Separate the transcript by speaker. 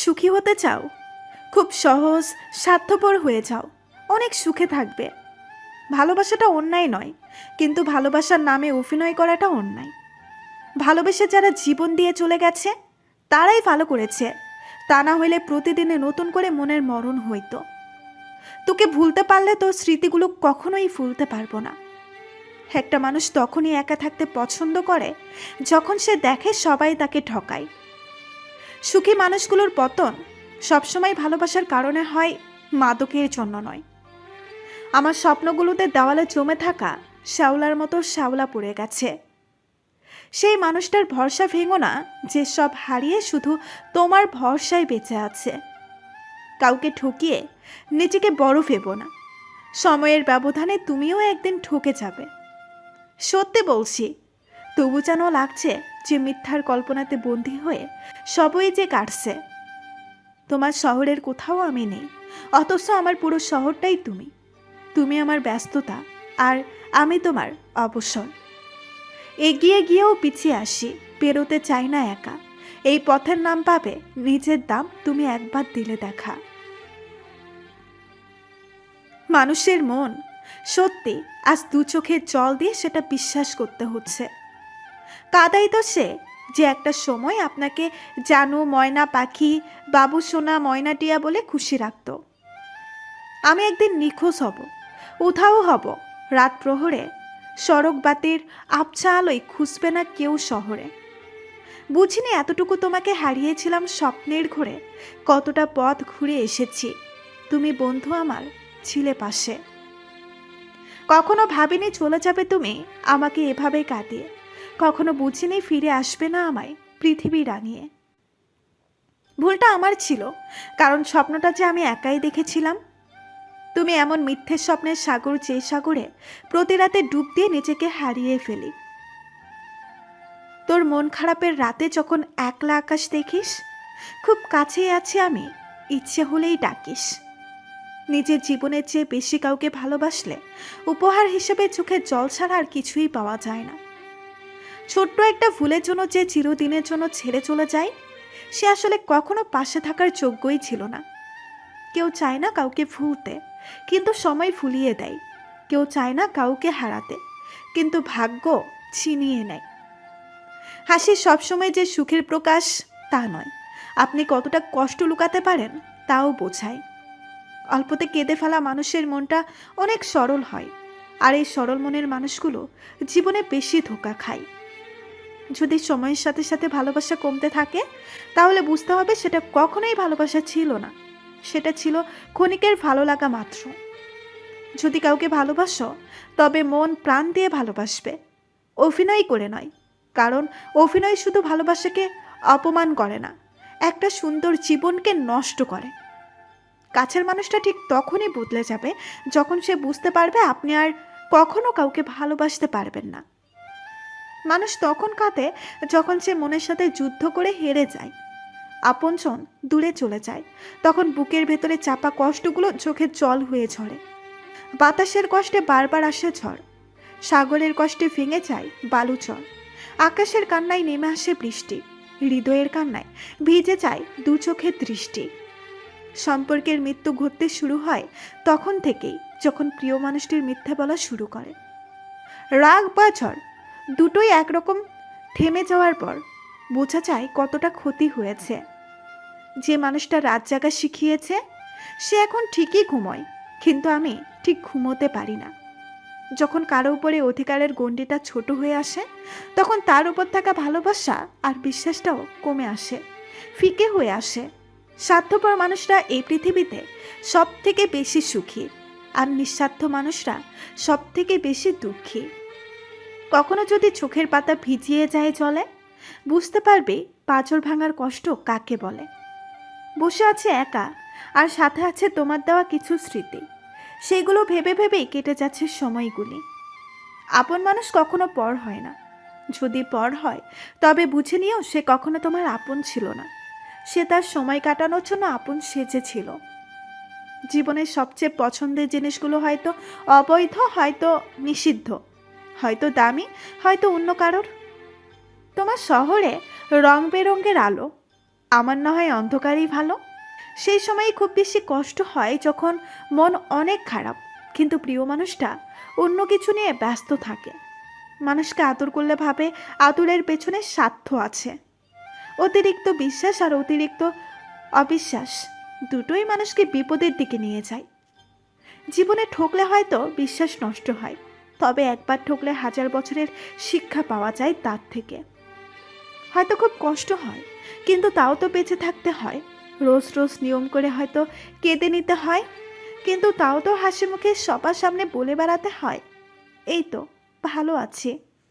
Speaker 1: সুখী হতে চাও? খুব সহজ, স্বার্থপর হয়ে যাও। অনেক সুখে থাকবে। ভালোবাসাটা অন্যায় নয়, কিন্তু ভালোবাসার নামে অভিনয় করাটা অন্যায়। ভালোবেসে যারা জীবন দিয়ে চলে গেছে, তারাই ভালো করেছে। তা না হইলে প্রতিদিনে নতুন করে মনের মরণ হইতো। তোকে ভুলতে পারলে তোর স্মৃতিগুলো কখনোই ভুলতে পারব না। একটা মানুষ তখনই একা থাকতে পছন্দ করে, যখন সে দেখে সবাই তাকে ঠকায়। সুখী মানুষগুলোর পতন সবসময় ভালোবাসার কারণে হয় মাদকের জন্য নয়। আমার স্বপ্নগুলোতে দেওয়ালে জমে থাকা শ্যাওলার মতো শ্যাওলা পড়ে গেছে। সেই মানুষটার ভরসা ভেঙো না যে সব হারিয়ে শুধু তোমার ভরসায় বেঁচে আছে। কাউকে ঠকিয়ে নিজেকে বড় ভেবো না। সময়ের ব্যবধানে তুমিও একদিন ঠকে যাবে। সত্যি বলছি, তবু যেন লাগছে যে মিথ্যার কল্পনাতে বন্দী হয়ে সবই যে কাটছে। তোমার শহরের কোথাও আমি নেই, অথচ আমার পুরো শহরটাই তুমি। তুমি আমার ব্যস্ততা আর আমি তোমার অবসর। এগিয়ে গিয়েও পিছিয়ে আসি, পেরোতে চাই না একা। এই পথের নাম পাবে, নিজের দাম তুমি একবার দিলে দেখা। মানুষের মন, সত্যি, আজ দু চোখের জল দিয়ে সেটা বিশ্বাস করতে হচ্ছে। কাদাই তো সে যে একটা সময় আপনাকে জানু, ময়না পাখি, বাবু সোনা ময়নাটিয়া বলে খুশি রাখত। আমি একদিন নিখোঁজ হব, উধাও হব রাত প্রহরে। সড়ক বাতির আবছা আলোয় খুঁজবে না কেউ শহরে। বুঝিনি এতটুকু তোমাকে হারিয়েছিলাম স্বপ্নের ঘরে। কতটা পথ ঘুরে এসেছি। তুমি বন্ধু আমার, ছিলে পাশে। কখনো ভাবিনি চলে যাবে তুমি আমাকে এভাবে কাটিয়ে। কখনো বুঝিনি ফিরে আসবে না আমায় পৃথিবী রাঙিয়ে। ভুলটা আমার ছিল, কারণ স্বপ্নটা যে আমি একাই দেখেছিলাম। তুমি এমন মিথ্যের স্বপ্নের সাগর যে সাগরে প্রতি রাতে ডুব দিয়ে নিজেকে হারিয়ে ফেলি। তোর মন খারাপের রাতে যখন একলা আকাশ দেখিস, খুব কাছেই আছি আমি, ইচ্ছে হলেই ডাকিস। নিজের জীবনের চেয়ে বেশি কাউকে ভালোবাসলে উপহার হিসেবে চোখে জল ছাড়া আর কিছুই পাওয়া যায় না। ছোট্ট একটা ভুলের জন্য যে চিরদিনের জন্য ছেড়ে চলে যায়, সে আসলে কখনো পাশে থাকার যোগ্যই ছিল না। কেউ চায় না কাউকে ভুলতে, কিন্তু সময় ফুলিয়ে দেয়। কেউ চায় না কাউকে হারাতে, কিন্তু ভাগ্য ছিনিয়ে নেয়। হাসি সবসময় যে সুখের প্রকাশ, তা নয়। আপনি কতটা কষ্ট লুকাতে পারেন, তাও বোঝায়। অল্পতে কেঁদে ফেলা মানুষের মনটা অনেক সরল হয়, আর এই সরল মনের মানুষগুলো জীবনে বেশি ধোকা খায়। যদি সময়ের সাথে সাথে ভালোবাসা কমতে থাকে, তাহলে বুঝতে হবে সেটা কখনোই ভালোবাসা ছিল না। সেটা ছিল ক্ষণিকের ভালো লাগা মাত্র। যদি কাউকে ভালোবাসো, তবে মন প্রাণ দিয়ে ভালোবাসবে। অভিনয় করে নয়, কারণ অভিনয় শুধু ভালোবাসাকে অপমান করে না, একটা সুন্দর জীবনকে নষ্ট করে। কাছের মানুষটা ঠিক তখনই বদলে যাবে যখন সে বুঝতে পারবে আপনি আর কখনো কাউকে ভালোবাসতে পারবেন না। মানুষ তখন কাঁদে যখন সে মনের সাথে যুদ্ধ করে হেরে যায়। আপনজন দূরে চলে যায়। তখন বুকের ভেতরে চাপা কষ্টগুলো চোখের জল হয়ে ঝরে। বাতাসের কষ্টে বারবার আসে ঝড়। সাগরের কষ্টে ভেঙে যায় বালুচর আকাশের কান্নায় নেমে আসে বৃষ্টি। হৃদয়ের কান্নায় ভিজে যায় দু চোখের দৃষ্টি। সম্পর্কের মৃত্যু ঘটতে শুরু হয় তখন থেকেই যখন প্রিয় মানুষটির মিথ্যা বলা শুরু করে। রাগ বা ঝড় দুটোই একরকম থেমে যাওয়ার পর বোঝা যায় কতটা ক্ষতি হয়েছে। যে মানুষটা রাত জাগা শিখিয়েছে, সে এখন ঠিকই ঘুমোয়, কিন্তু আমি ঠিক ঘুমোতে পারি না। যখন কারও উপরে অধিকারের গণ্ডিটা ছোট হয়ে আসে, তখন তার উপর থাকা ভালোবাসা আর বিশ্বাসটাও কমে আসে, ফিকে হয়ে আসে। স্বার্থপর মানুষরা এই পৃথিবীতে সব থেকে বেশি সুখী, আর নিঃস্বার্থ মানুষরা সব থেকে বেশি দুঃখী। কখনো যদি চোখের পাতা ভিজিয়ে যায় জলে, বুঝতে পারবে পাঁচর ভাঙার কষ্ট কাকে বলে। বসে আছে একা, আর সাথে আছে তোমার দেওয়া কিছু স্মৃতি। সেগুলো ভেবে ভেবেই কেটে যাচ্ছে সময়গুলি। আপন মানুষ কখনো পর হয় না। যদি পর হয়, তবে বুঝে নিও সে কখনো তোমার আপন ছিল না। সে তার সময় কাটানোর জন্য আপন সেজেছিল জীবনের সবচেয়ে পছন্দের জিনিসগুলো হয়তো অবৈধ, হয়তো নিষিদ্ধ। হয়তো দামি, হয়তো অন্য কারোর। তোমার শহরে রং বেরঙের আলো, আমার না হয় অন্ধকারই ভালো। সেই সময় খুব বেশি কষ্ট হয় যখন মন অনেক খারাপ, কিন্তু প্রিয় মানুষটা অন্য কিছু নিয়ে ব্যস্ত থাকে। মানুষকে আদর করলে ভাবে আদরের পেছনে স্বার্থ আছে। অতিরিক্ত বিশ্বাস আর অতিরিক্ত অবিশ্বাস দুটোই মানুষকে বিপদের দিকে নিয়ে যায়। জীবনে ঠকলে হয়তো বিশ্বাস নষ্ট হয় তবে একবার ঠকলে হাজার বছরের শিক্ষা পাওয়া যায় তার থেকে। হয়তো খুব কষ্ট হয়, কিন্তু তাও তো বেঁচে থাকতে হয়। রোজ রোজ নিয়ম করে হয়তো কেঁদে নিতে হয়, কিন্তু তাও তো হাসি মুখে সবার সামনে বলে বেড়াতে হয়। এই তো, ভালো আছে।